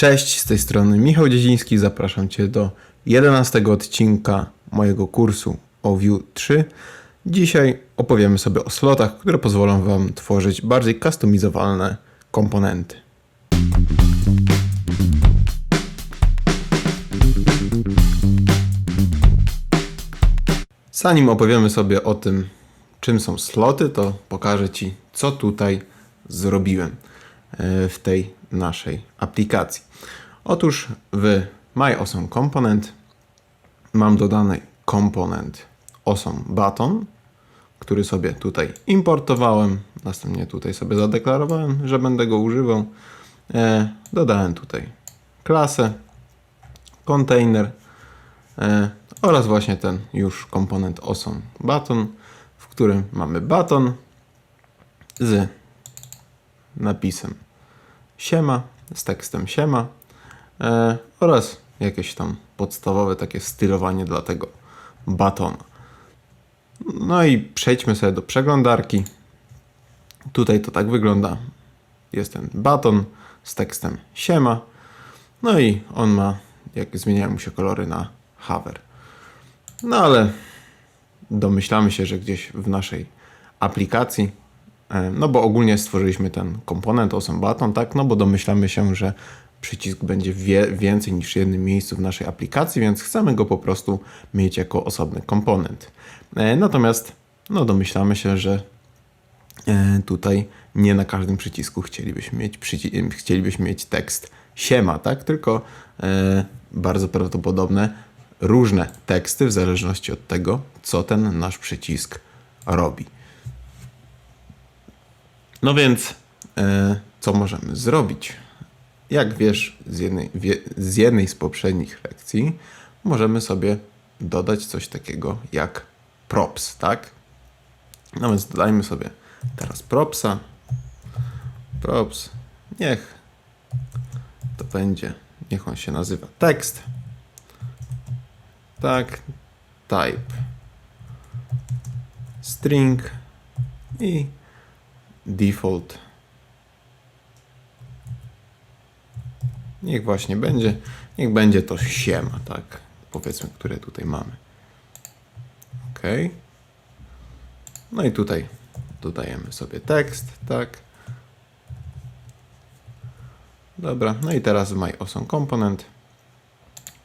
Cześć, z tej strony Michał Dziedziński. Zapraszam Cię do 11 odcinka mojego kursu o Vue 3. Dzisiaj opowiemy sobie o slotach, które pozwolą Wam tworzyć bardziej customizowalne komponenty. Zanim opowiemy sobie o tym, czym są sloty, to pokażę Ci, co tutaj zrobiłem w tej naszej aplikacji. Otóż w MyAwesome Component mam dodany komponent Awesome Button, który sobie tutaj importowałem. Następnie tutaj sobie zadeklarowałem, że będę go używał. E, dodałem tutaj klasę, container e, oraz właśnie ten już komponent Awesome Button, w którym mamy baton z napisem siema, z tekstem siema e, oraz jakieś tam podstawowe takie stylowanie dla tego batona. No i przejdźmy sobie do przeglądarki. Tutaj to tak wygląda. Jest ten baton z tekstem siema. No i on ma, jak zmieniają mu się kolory na hover. No ale domyślamy się, że gdzieś w naszej aplikacji, no bo ogólnie stworzyliśmy ten komponent Awesome Button, tak, no bo domyślamy się, że przycisk będzie więcej niż w jednym miejscu w naszej aplikacji, więc chcemy go po prostu mieć jako osobny komponent. E, Natomiast no domyślamy się, że e, tutaj nie na każdym przycisku chcielibyśmy mieć, przyci- chcielibyśmy mieć tekst siema, tak? Tylko e, bardzo prawdopodobne różne teksty w zależności od tego, co ten nasz przycisk robi. No więc, e, co możemy zrobić? Jak wiesz z jednej, wie, z jednej z poprzednich lekcji, możemy sobie dodać coś takiego jak props, tak? No więc dodajmy sobie teraz propsa. Props. Niech to będzie, niech on się nazywa tekst. Tak, type string i default. Niech właśnie będzie, niech będzie to siema, tak, powiedzmy, które tutaj mamy. Ok. No i tutaj dodajemy sobie tekst, tak. Dobra, no i teraz My Awesome Component.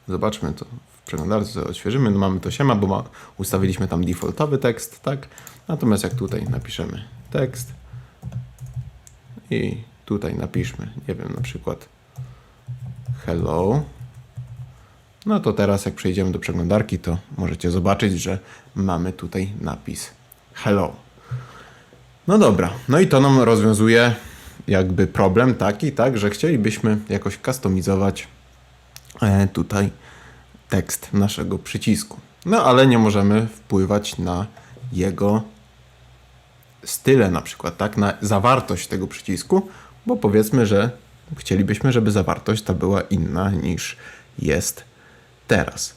Zobaczmy to w przeglądarce, odświeżymy. No mamy to siema, bo ma, ustawiliśmy tam defaultowy tekst, tak? Natomiast jak tutaj napiszemy tekst i tutaj napiszmy, nie wiem, na przykład hello, no to teraz jak przejdziemy do przeglądarki, to możecie zobaczyć, że mamy tutaj napis hello. No dobra, no i to nam rozwiązuje jakby problem taki, tak, że chcielibyśmy jakoś kustomizować e, tutaj tekst naszego przycisku. No ale nie możemy wpływać na jego style na przykład, tak, na zawartość tego przycisku, bo powiedzmy, że chcielibyśmy, żeby zawartość ta była inna niż jest teraz.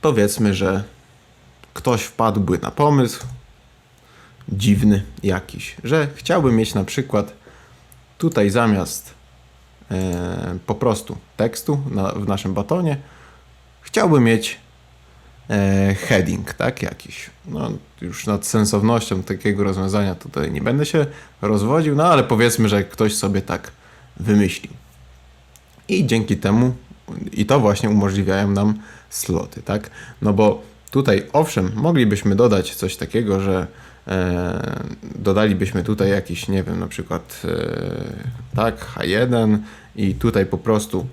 Powiedzmy, że ktoś wpadłby na pomysł, dziwny jakiś, że chciałby mieć na przykład tutaj zamiast e, po prostu tekstu na, w naszym batonie, chciałby mieć heading, tak, jakiś. No, już nad sensownością takiego rozwiązania tutaj nie będę się rozwodził, no ale powiedzmy, że ktoś sobie tak wymyślił. I dzięki temu, i to właśnie umożliwiają nam sloty, tak? No bo tutaj, owszem, moglibyśmy dodać coś takiego, że e, dodalibyśmy tutaj jakiś, nie wiem, na przykład e, tak, H1 i tutaj po prostu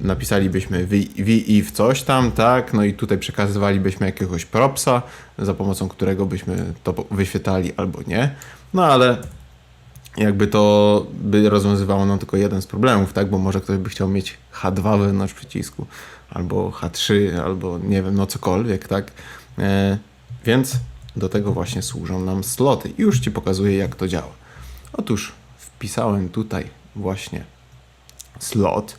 napisalibyśmy VI w coś tam, tak, no i tutaj przekazywalibyśmy jakiegoś propsa, za pomocą którego byśmy to wyświetlali albo nie, no ale jakby to by rozwiązywało nam tylko jeden z problemów, tak? Bo może ktoś by chciał mieć H2 wewnątrz przycisku, albo H3, albo nie wiem, no cokolwiek, tak? E, więc do tego właśnie służą nam sloty. I już Ci pokazuję, jak to działa. Otóż wpisałem tutaj właśnie slot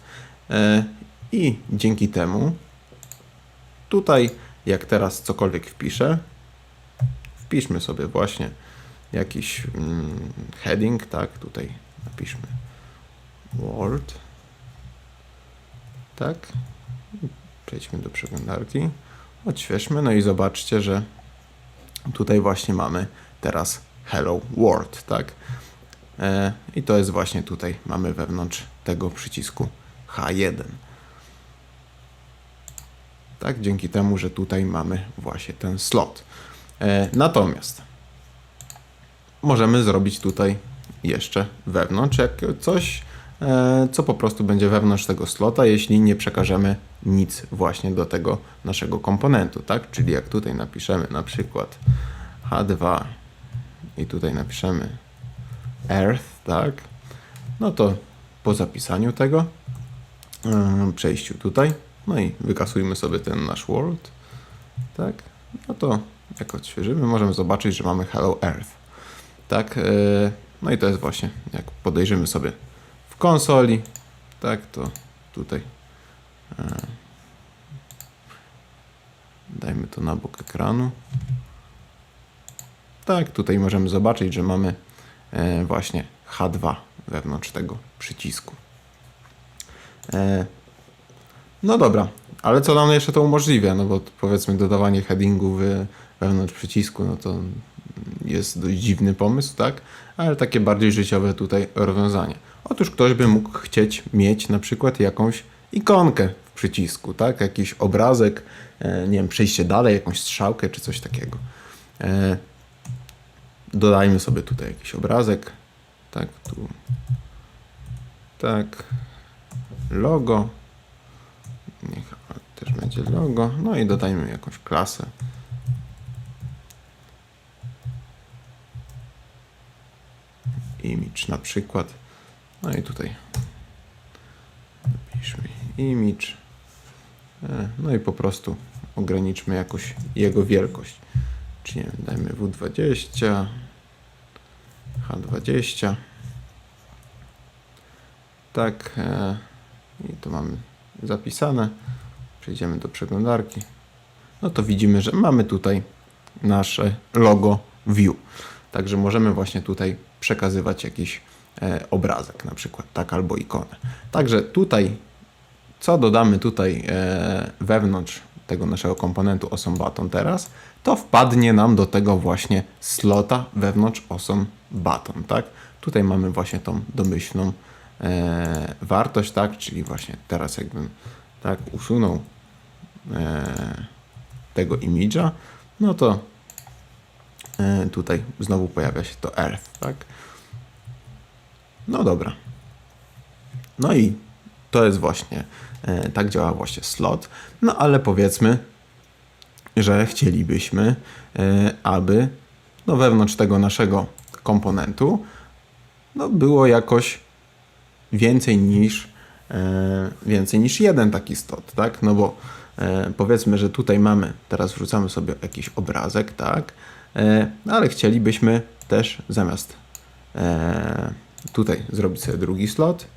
i dzięki temu tutaj, jak teraz cokolwiek wpiszę, wpiszmy sobie właśnie jakiś mm, heading, tak, tutaj napiszmy Word. Tak. Przejdźmy do przeglądarki. Odświeżmy, no i zobaczcie, że tutaj właśnie mamy teraz Hello World, tak? E, I to jest właśnie tutaj, mamy wewnątrz tego przycisku H1. Tak, dzięki temu, że tutaj mamy właśnie ten slot. E, natomiast możemy zrobić tutaj jeszcze wewnątrz jak coś, e, co po prostu będzie wewnątrz tego slota, jeśli nie przekażemy nic właśnie do tego naszego komponentu, tak? Czyli jak tutaj napiszemy na przykład H2 i tutaj napiszemy Earth, tak? No to po zapisaniu tego, przejściu tutaj, no i wykasujmy sobie ten nasz world, tak? No to jak odświeżymy, możemy zobaczyć, że mamy Hello Earth, tak? Yy, no i to jest właśnie, jak podejrzymy sobie w konsoli, tak, to tutaj yy, dajmy to na bok ekranu. Tak, tutaj możemy zobaczyć, że mamy e, właśnie H2 wewnątrz tego przycisku. E, no dobra, ale co nam jeszcze to umożliwia? No bo powiedzmy dodawanie headingu we- wewnątrz przycisku, no to jest dość dziwny pomysł, tak? Ale takie bardziej życiowe tutaj rozwiązanie. Otóż ktoś by mógł chcieć mieć na przykład jakąś ikonkę w przycisku, tak? Jakiś obrazek, e, nie wiem, przejście dalej, jakąś strzałkę czy coś takiego. E, dodajmy sobie tutaj jakiś obrazek. Tak, tu. Tak. Logo. Niech też będzie logo. No i dodajmy jakąś klasę. Image na przykład. No i tutaj napiszmy image. E, No i po prostu ograniczmy jakoś jego wielkość. Czyli wiem, dajmy W20, H20. Tak. e, I to mamy zapisane. Przejdziemy do przeglądarki. No to widzimy, że mamy tutaj nasze logo view. Także możemy właśnie tutaj przekazywać jakiś e, obrazek na przykład, tak, albo ikonę. Także tutaj, co dodamy tutaj e, wewnątrz tego naszego komponentu Awesome Button teraz, to wpadnie nam do tego właśnie slota wewnątrz Awesome Button, tak? Tutaj mamy właśnie tą domyślną e, wartość, tak? Czyli właśnie teraz jakbym tak usunął e, tego imidża, no to e, tutaj znowu pojawia się to Earth, tak? No dobra. No i to jest właśnie, e, tak działa właśnie slot. No ale powiedzmy, że chcielibyśmy, e, aby no wewnątrz tego naszego komponentu no było jakoś więcej niż e, więcej niż jeden taki slot, tak? No bo e, powiedzmy, że tutaj mamy, teraz wrzucamy sobie jakiś obrazek, tak? E, ale chcielibyśmy też zamiast tutaj zrobić sobie drugi slot.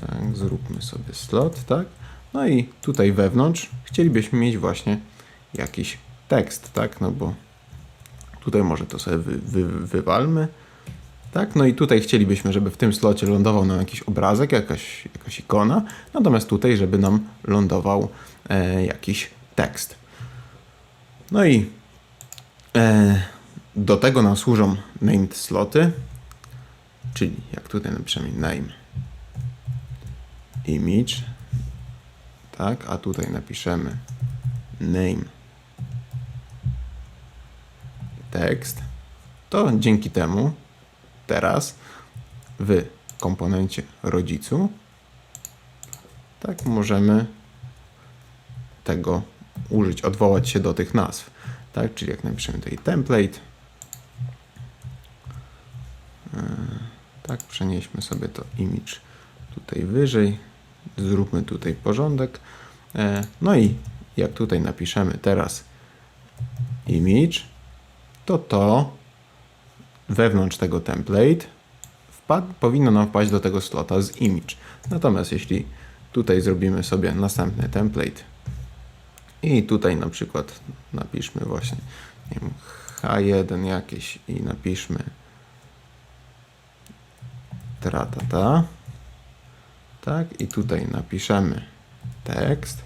Tak, zróbmy sobie slot, tak? No i tutaj wewnątrz chcielibyśmy mieć właśnie jakiś tekst, tak? No bo tutaj może to sobie wy, wy, wywalmy. Tak, no i tutaj chcielibyśmy, żeby w tym slocie lądował nam jakiś obrazek, jakaś, jakaś ikona, natomiast tutaj, żeby nam lądował e, jakiś tekst. No i e, do tego nam służą named sloty, czyli jak tutaj napiszemy name image, tak, a tutaj napiszemy name tekst, to dzięki temu teraz w komponencie rodzicu tak możemy tego użyć, odwołać się do tych nazw. Tak, czyli jak napiszemy tutaj template, yy, tak, przenieśmy sobie to image tutaj wyżej, zróbmy tutaj porządek. E, No i jak tutaj napiszemy teraz image, to to wewnątrz tego template wpad, powinno nam wpaść do tego slota z image. Natomiast jeśli tutaj zrobimy sobie następny template i tutaj na przykład napiszmy właśnie nie wiem, H1 jakieś i napiszmy tratata. Tak, i tutaj napiszemy tekst.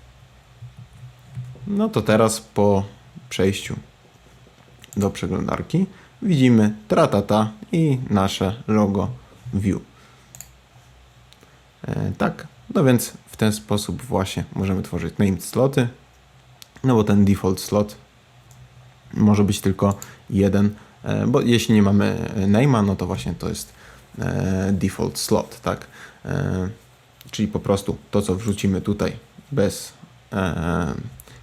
No to teraz po przejściu do przeglądarki widzimy tratata i nasze logo view. E, tak, no więc w ten sposób właśnie możemy tworzyć named sloty, no bo ten default slot może być tylko jeden, e, bo jeśli nie mamy name'a, no to właśnie to jest e, default slot, tak? E, Czyli po prostu to, co wrzucimy tutaj bez, e,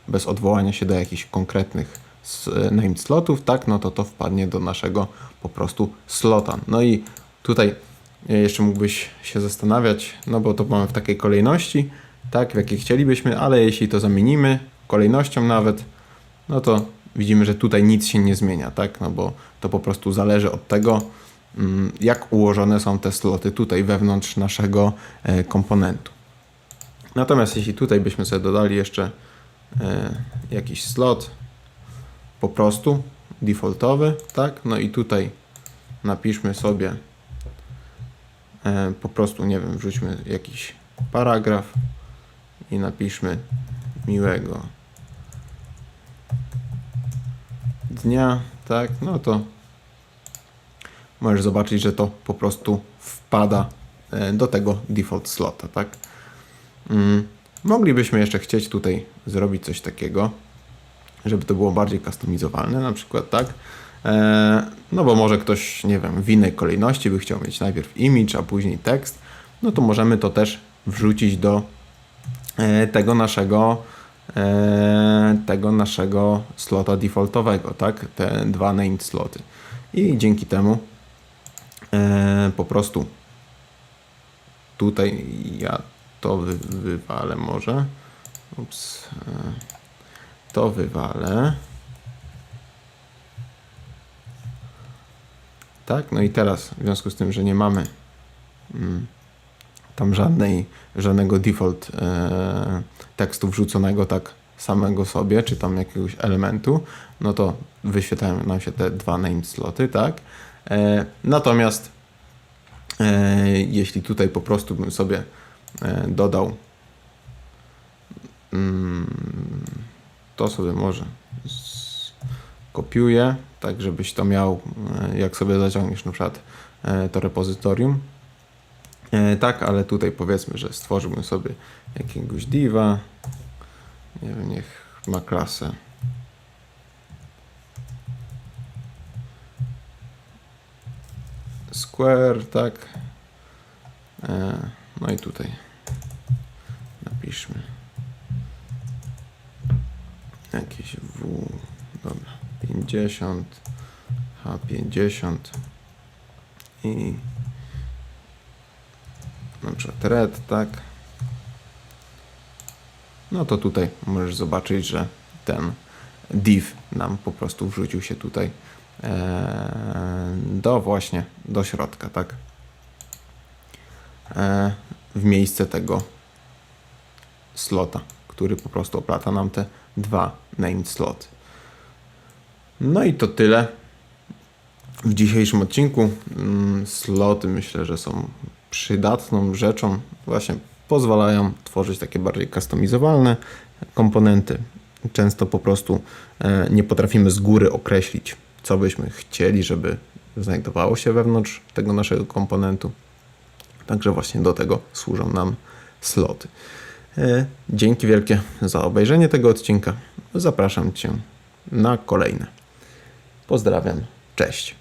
bez odwołania się do jakichś konkretnych s- named slotów, tak, no to to wpadnie do naszego po prostu slota. No i tutaj e, jeszcze mógłbyś się zastanawiać, no bo to mamy w takiej kolejności, tak, w jakiej chcielibyśmy, ale jeśli to zamienimy kolejnością nawet, no to widzimy, że tutaj nic się nie zmienia, tak, no bo to po prostu zależy od tego, mm, jak ułożone są te sloty tutaj wewnątrz naszego e, komponentu. Natomiast jeśli tutaj byśmy sobie dodali jeszcze e, jakiś slot po prostu defaultowy, tak? No i tutaj napiszmy sobie e, po prostu, nie wiem, wrzućmy jakiś paragraf i napiszmy miłego dnia, tak? No to możesz zobaczyć, że to po prostu wpada e, do tego default slota, tak? Mm, Moglibyśmy jeszcze chcieć tutaj zrobić coś takiego, żeby to było bardziej customizowalne, na przykład tak. E, No bo może ktoś, nie wiem, w innej kolejności by chciał mieć najpierw image, a później tekst, no to możemy to też wrzucić do e, tego naszego e, tego naszego slota defaultowego, tak? Te dwa named sloty. I dzięki temu po prostu tutaj ja to wy, wywalę może. Ups. To wywalę. Tak, no i teraz w związku z tym, że nie mamy mm, tam żadnej, żadnego default e, tekstu wrzuconego tak samego sobie, czy tam jakiegoś elementu, no to wyświetlają nam się te dwa name sloty, tak? E, natomiast e, jeśli tutaj po prostu bym sobie e, dodał mm, to sobie może kopiuję, tak żebyś to miał, e, jak sobie zaciągniesz na przykład e, to repozytorium. E, Tak, ale tutaj powiedzmy, że stworzyłbym sobie jakiegoś diva. Nie wiem, niech ma klasę. Square, tak. No i tutaj napiszmy jakieś W, dobra, 50, H50 i na przykład red, tak. No to tutaj możesz zobaczyć, że ten div nam po prostu wrzucił się tutaj e, do właśnie, do środka, tak. E, w miejsce tego slota, który po prostu oplata nam te dwa named sloty. No i to tyle w dzisiejszym odcinku. Mm, Sloty myślę, że są przydatną rzeczą. Właśnie pozwalają tworzyć takie bardziej customizowalne komponenty. Często po prostu e, nie potrafimy z góry określić, co byśmy chcieli, żeby znajdowało się wewnątrz tego naszego komponentu. Także właśnie do tego służą nam sloty. E, Dzięki wielkie za obejrzenie tego odcinka. Zapraszam Cię na kolejne. Pozdrawiam, cześć.